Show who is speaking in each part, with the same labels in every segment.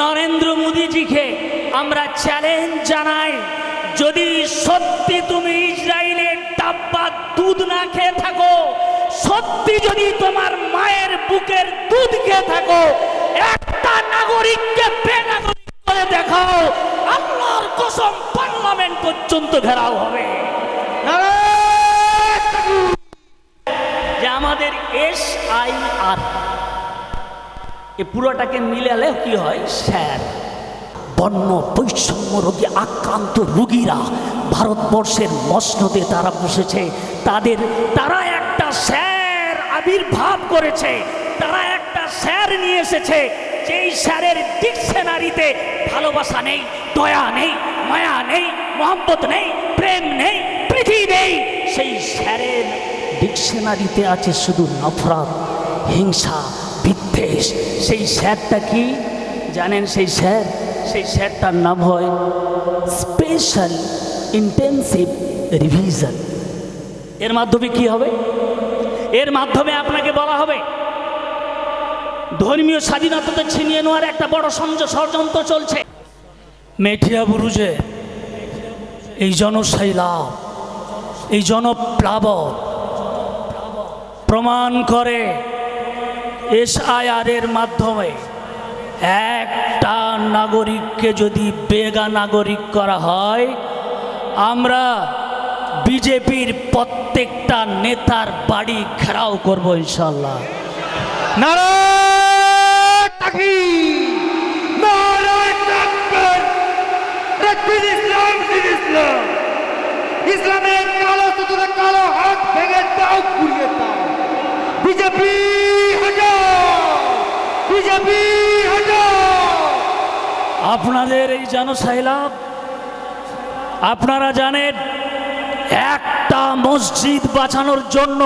Speaker 1: নরেন্দ্র মোদীজিকে আমরা চ্যালেঞ্জ জানাই। যদি সত্যি তুমি ইসরায়েলের ডাব্বা দুধ না খেয়ে থাকো, সত্যি যদি তোমার মায়ের বুকের দুধ খেয়ে থাকো, একটা নাগরিককে বেনাগরিক করে দেখাও, আল্লাহর কসম পার্লামেন্ট পর্যন্ত ঘেরাও হবে। যে এ পুরোটাকে মিলালে কি হয়? স্যার। বন্য বৈষম্য রোগী আক্রান্ত রুগীরা ভারতবর্ষের মসনদে তারা বসেছে। তাদের, তারা একটা স্যার আবির্ভাব করেছে। তারা একটা স্যার নিয়ে এসেছে। যেই স্যারের ডিকশনারিতে ভালোবাসা নেই, দয়া নেই, মায়া নেই মোহাম্মত নেই, প্রেম নেই, প্রীতি নেই, সেই স্যারের ডিকশনারিতে আছে শুধু নফরত, হিংসা বিদ্বেষ। সেই স্যারটা কি? জানেন সেই স্যার? সেই স্যারটার নাম হয় স্পেশাল ইন্টেন্সিভ রিভিশন। এর মাধ্যমে কি হবে? এর মাধ্যমে আপনাকে বলা হবে, ধর্মীয় স্বাধীনতাতে ছিনিয়ে নেওয়ার একটা বড় ষড়যন্ত্র চলছে। মেঠিয়া বুরুজে, এই জনশৈলাভ এই জনপ্লাবন প্রমাণ করে এসআইআর এর মাধ্যমে একটা নাগরিককে যদি বেগা নাগরিক করা হয়, আমরা বিজেপির প্রত্যেকটা নেতার বাড়ি ঘেরাও করব ইনশাল্লাহ
Speaker 2: ইসলামের কালো কালো হাত ভেঙে বিজেপি!
Speaker 1: আপনাদের এই জনশৈলাভ আপনারা জানেন, একটা মসজিদ বাঁচানোর জন্য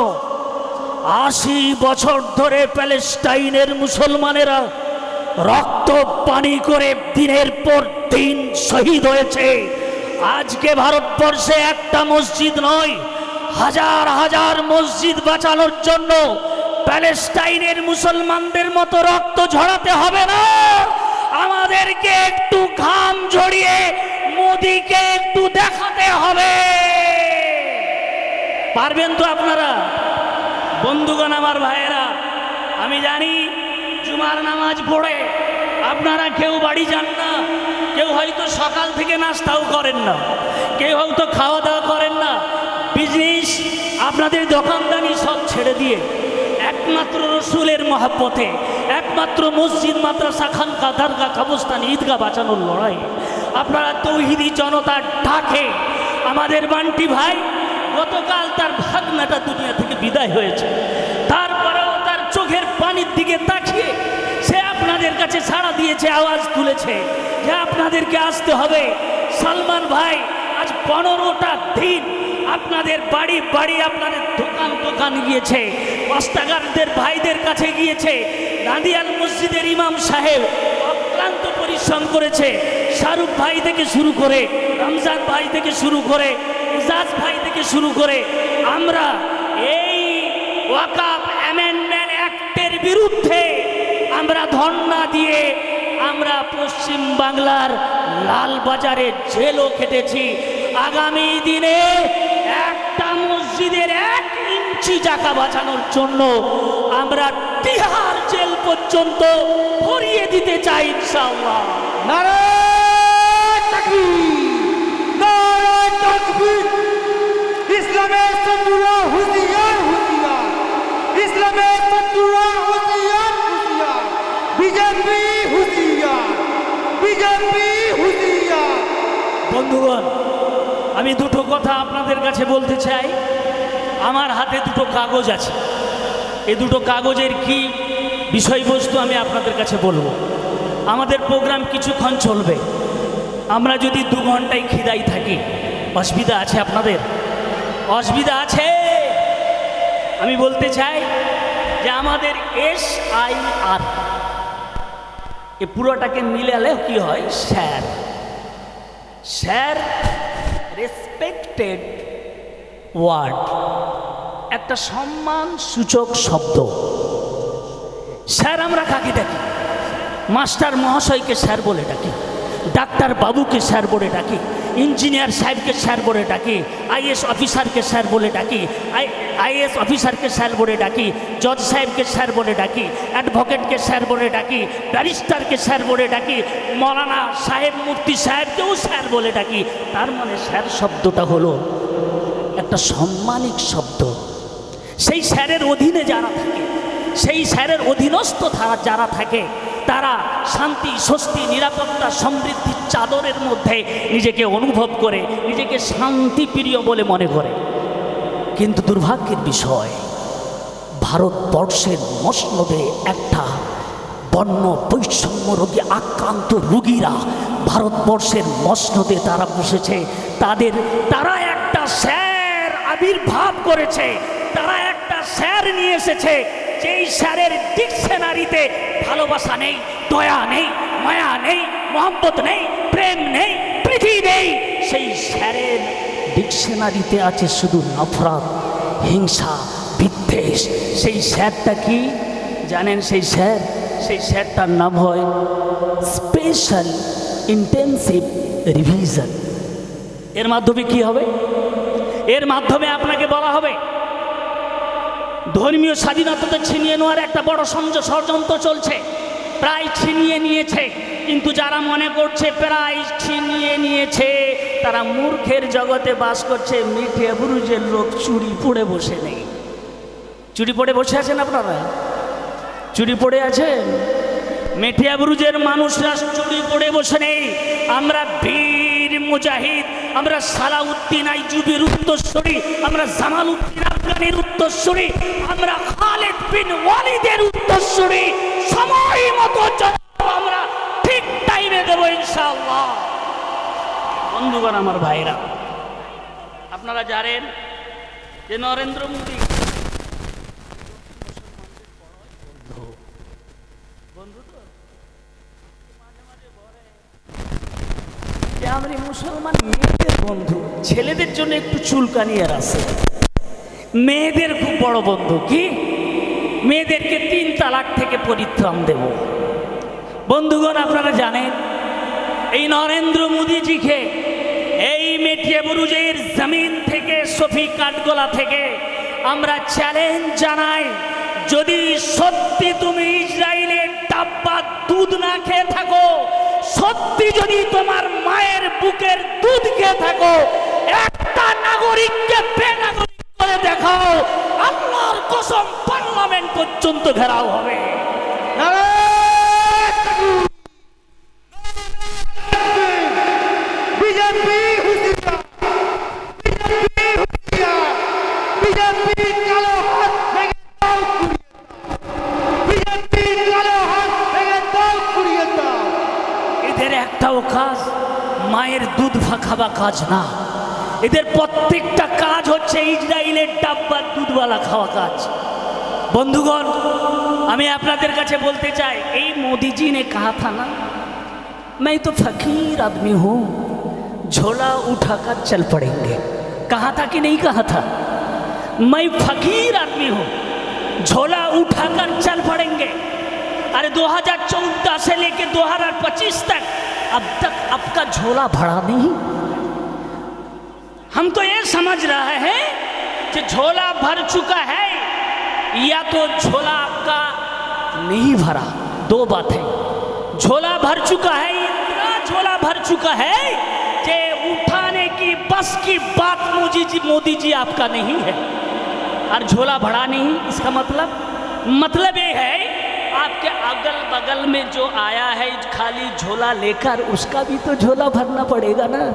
Speaker 1: আশি বছর ধরে প্যালেস্টাইনের মুসলমানেরা রক্ত পানি করে দিনের পর দিন শহীদ হয়েছে। আজকে ভারতবর্ষে একটা মসজিদ নয়, হাজার হাজার মসজিদ বাঁচানোর জন্য প্যালেস্টাইনের মুসলমানদের মতো রক্ত ঝরাতে হবে না। আমাদেরকে একটু ঘাম ঝরিয়ে মোদিকে একটু দেখাতে হবে। পারবেন তো আপনারা? বন্ধুগণ, আমার ভাইয়েরা, আমি জানি জুমার নামাজ পড়ে আপনারা কেউ বাড়ি যান না, কেউ হয়তো সকাল থেকে নাস্তাও করেন না, কেউ হয়তো খাওয়া দাওয়া করেন না। বিজনেস আপনাদের দোকানদানি সব ছেড়ে দিয়ে একমাত্র রসুলের মহাব্বতে একমাত্র মসজিদ, মাদ্রাসা, খানকা দারগা কাবস্তান ঈদগা বাঁচানোর লড়াই। আপনারা তৌহিদি জনতার ডাকে আমাদের বান্টি ভাই, গতকাল তার ভাগনাটা দুনিয়া থেকে বিদায় হয়েছে। তারপরেও তার চোখের পানির দিকে তাকিয়ে সে আপনাদের কাছে সাড়া দিয়েছে, আওয়াজ তুলেছে যে আপনাদেরকে আসতে হবে। সালমান ভাই, আজ পনেরোটা দিন আপনাদের বাড়ি বাড়ি আপনাদের দোকান দোকান গিয়েছে। অস্তাগারদের ভাইদের কাছে গিয়েছে। নাদিয়াল মসজিদের ইমাম সাহেব অক্লান্ত পরিশ্রম করেছে। শাহরুখ ভাই থেকে শুরু করে রমজান ভাই থেকে শুরু করে, ইজাজ ভাই থেকে শুরু করে, আমরা এই ওয়াকাপ অ্যামেন্ডমেন্ট অ্যাক্টের বিরুদ্ধে আমরা ধর্ণা দিয়ে আমরা পশ্চিম বাংলার লালবাজারে জেলও খেটেছি। আগামী দিনে একটা মসজিদের এক ইঞ্চি জায়গা বাঁচানোর জন্য আমরা তিহার জেল পর্যন্ত ভরিয়ে দিতে চাই ইনশাআল্লাহ।
Speaker 2: নারায়ণ তাকবীর নারায়ণ তাকবীর। ইসলামের শত্রুরা হুঁশিয়ার হুঁশিয়ার ইসলামের শত্রুরা হুঁশিয়ার হুঁশিয়ার বিজেপি হুঁশিয়ার বিজেপি হুঁশিয়ার
Speaker 1: বন্ধুগণ আমি দুটো কথা আপনাদের কাছে বলতে চাই। আমার হাতে দুটো কাগজ আছে। এ দুটো কাগজের কি বিষয়বস্তু আমি আপনাদের কাছে বলব। আমাদের প্রোগ্রাম কিছুক্ষণ চলবে। আমরা যদি দু ঘন্টায় খিদাই থাকি, অসুবিধা আছে আপনাদের? অসুবিধা আছে? আমি বলতে চাই যে আমাদের এস আই আর, এ পুরোটাকে মিলালে কি হয়? স্যার। স্যার রেসপেক্টেড ওয়ার্ড একটা সম্মান সূচক শব্দ। স্যার, আমরা কাকে ডাকি? মাস্টার মহাশয়কে স্যার বলে ডাকি, ডাক্তার বাবুকে স্যার বলে ডাকি, ইঞ্জিনিয়ার সাহেবকে স্যার বলে ডাকি, আইএস অফিসারকে স্যার বলে ডাকি, আই, আইএস অফিসারকে স্যার বলে ডাকি, জজ সাহেবকে স্যার বলে ডাকি, অ্যাডভোকেটকে স্যার বলে ডাকি, ব্যারিস্টারকে স্যার বলে ডাকি, মৌলানা সাহেব মুফতি সাহেবকেও স্যার বলে ডাকি। তার মানে স্যার শব্দটা হলো একটা সম্মানিক শব্দ। সেই স্যারের অধীনে যারা থাকে, সেই স্যারের অধীনস্থ যারা থাকে, তারা শান্তি, স্বস্তি, নিরাপত্তা সমৃদ্ধির চাদরের মধ্যে নিজেকে অনুভব করে, নিজেকে শান্তিপ্রিয় বলে মনে করে। কিন্তু দুর্ভাগ্যের বিষয়, ভারতবর্ষের মসনদে একটা বন্য বৈষম্য রোগী আক্রান্ত রুগীরা ভারতবর্ষের মসনদে তারা বসেছে। তাদের, তারা একটা স্যার আবির্ভাব করেছে। তারা একটা স্যার নিয়ে এসেছে, যেই স্যারের ডিকশনারিতে ভালোবাসা নেই, দয়া নেই, মায়া নেই মোহাম্মত নেই, প্রেম নেই, প্রীতি নেই। সেই স্যারের ডিকশনারিতে আছে শুধু নফরত, হিংসা, বিদ্বেষ। সেই স্যারটা কি? জানেন সেই স্যার? সেই স্যারটার নাম হয় স্পেশাল ইন্টেন্সিভ রিভিশন। এর মাধ্যমে কি হবে? এর মাধ্যমে আপনাকে বলা হবে ধর্মীয় স্বাধীনতাতে ছিনিয়ে নেওয়ার একটা বড় ষড়যন্ত্র চলছে। প্রায় ছিনিয়ে নিয়েছে। কিন্তু যারা মনে করছে প্রায় ছিনিয়ে নিয়েছে, তারা মূর্খের জগতে বাস করছে, মিঠে বুরুজের লোক চুরি পড়ে বসে নেই। চুরি পড়ে বসে আছেন আপনারা? চুরি পড়ে আছেন? মেঠিয়া বুরুজের মানুষরা চুরি পড়ে বসে নেই। আমরা বীর মুজাহিদ, আমরা সালাউদ্দিন আইজুবির উত্তরস্বরী আমরা জামাল উদ্দিন আফগানের উত্তরস্বরী আমরা খালেদ বিন ওয়ালিদের উত্তরস্বরী সময় মতো আমরা ঠিক টাইমে দেবো ইনশাআল্লাহ। বন্ধুগণ, আমার ভাইরা, আপনারা জানেন যে নরেন্দ্র মোদী মুসলমান মেয়েদের বন্ধু, ছেলেদের জন্য একটু চুলকানি আর আছে। মেয়েদের খুব বড় বন্ধু, কি? মেয়েদেরকে তিন তালাক থেকে পরিত্রাণ দেব। বন্ধুগণ, আপনারা জানেন, এই নরেন্দ্র মোদীজিকে এই মেটিয়ে বুরুজের জমিন থেকে, সফি কাঠগোলা থেকে আমরা চ্যালেঞ্জ জানাই, যদি সত্যি তুমি ইসরায়েলের ডাব্বা দুধ না খেয়ে থাকো, সত্যি যদি তোমার মায়ের বুকের দুধ খেয়ে থাকো, একটা নাগরিককে দেখাও আল্লাহর কসম পার্লামেন্ট পর্যন্ত ঘেরাও হবে। কাজ, মায়ের দুধ খাওয়া কাজ না। এদের প্রত্যেকটা কাজ হচ্ছে ইসরায়েলের ডাব্বার দুধওয়ালা খাওয়া কাজ বন্ধুগণ আমি আপনাদের কাছে বলতে চাই এই मोदी ने कहा था ना मैं तो फकीर आदमी हूँ झोला उठाकर चल पड़ेंगे कहा था कि नहीं कहा था मैं फकीर आदमी हूँ झोला उठाकर चल पड़ेंगे अरे 2014 से लेके 2025 तक अब तक आपका झोला भरा नहीं हम तो ये समझ रहे हैं कि झोला भर चुका है, या तो झोला आपका नहीं भरा? दो बात। है झोला भर चुका है, इतना झोला भर चुका है कि उठाने की बस की बात मोदी जी मोदी जी आपका नहीं है। और झोला भरा नहीं, इसका मतलब? मतलब ये है, आपके अगल बगल में जो आया है, खाली झोला लेकर, उसका भी तो झोला भरना पड़ेगा ना?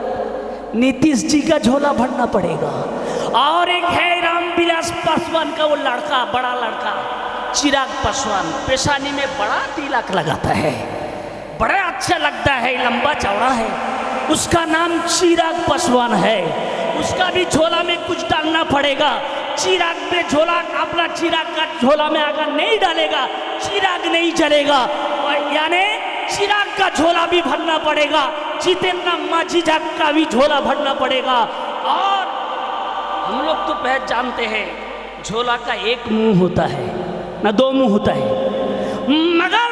Speaker 1: नीतीश जी का झोला भरना पड़ेगा। और एक है रामविलास पासवान का वो लड़का, बड़ा लड़का, चिराग पासवान। पेशानी में बड़ा तिलक लगाता है। बड़ा अच्छा लगता है, लंबा चौड़ा है। उसका नाम चिराग पासवान है। उसका भी झोला में कुछ डालना पड़ेगा। चिराग में झोला, अपना चिराग का झोला में अगर नहीं डालेगा, चिराग नहीं जलेगा। और यानी चिराग का झोला भी भरना पड़ेगा। जितेंद्र माझी जाग का भी झोला भरना पड़ेगा। और हम लोग तो पहले जानते हैं, झोला का एक मुँह होता है, ना दो मुँह होता है। मगर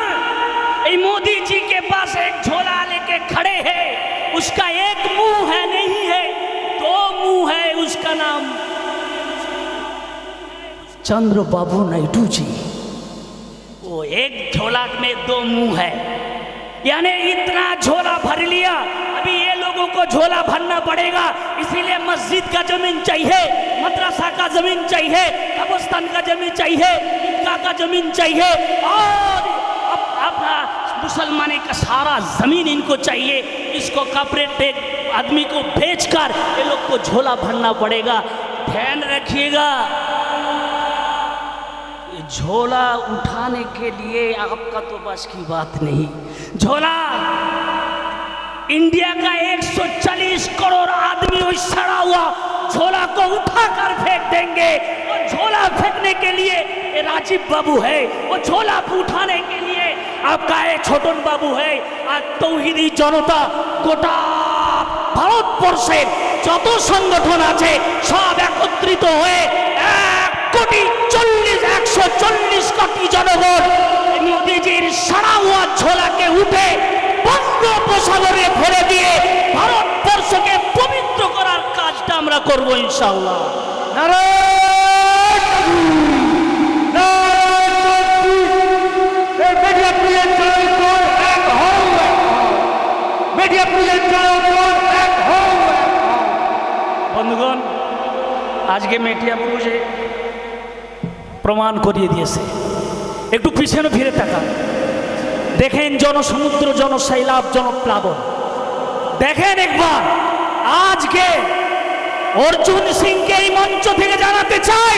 Speaker 1: मोदी जी के पास एक झोला लेके खड़े हैं, उसका एक मुँह है, नहीं है, दो मुँह है उसका नाम। चंद्रबाबू नायडू जी। वो एक झोला में दो मुँह है, यानी इतना झोला भर लिया लोगों को झोला भरना पड़ेगा, इसीलिए मस्जिद का ज़मीन चाहिए, मदरसा का ज़मीन चाहिए, कब्रस्तान का ज़मीन चाहिए, ईदगाह का ज़मीन चाहिए, और अब अपना मुसलमानी का सारा ज़मीन इनको चाहिए, इसको कपरेट आदमी को बेचकर ये लोग को झोला भरना पड़ेगा। ध्यान रखिएगा। झोला उठाने के लिए आपका तो बस की बात नहीं। झोला इंडिया का 140 करोड़ आदमी वही सड़ा हुआ झोला को उठाकर फेंक देंगे और झोला फेंकने के लिए ये राजीव बाबू है वो झोला उठाने के लिए आपका ये छोटन बाबू है আর তৌহিদি জনতা গোটা ভারতবর্ষের যত সংগঠন আছে সব একত্রিত হয়ে এক কোটি চল্লিশ একশো চল্লিশ কোটি জনগণ এই মোদিজির সারা হওয়া ঝোলাকে উঠে বঙ্গোপসাগরে ভরে দিয়ে ভারতবর্ষকে পবিত্র করার কাজটা আমরা করব ইনশাল্লাহ বন্ধুগণ আজকে মেটিয়া পুরুষে প্রমাণ করিয়ে দিয়েছে। একটু পিছনে ফিরে তাকান। দেখেন জনসমুদ্র জনশৈলাভ জনপ্লাবন। দেখেন একবার আজকে অর্জুন সিংকে এই মঞ্চ থেকে জানাতে চাই।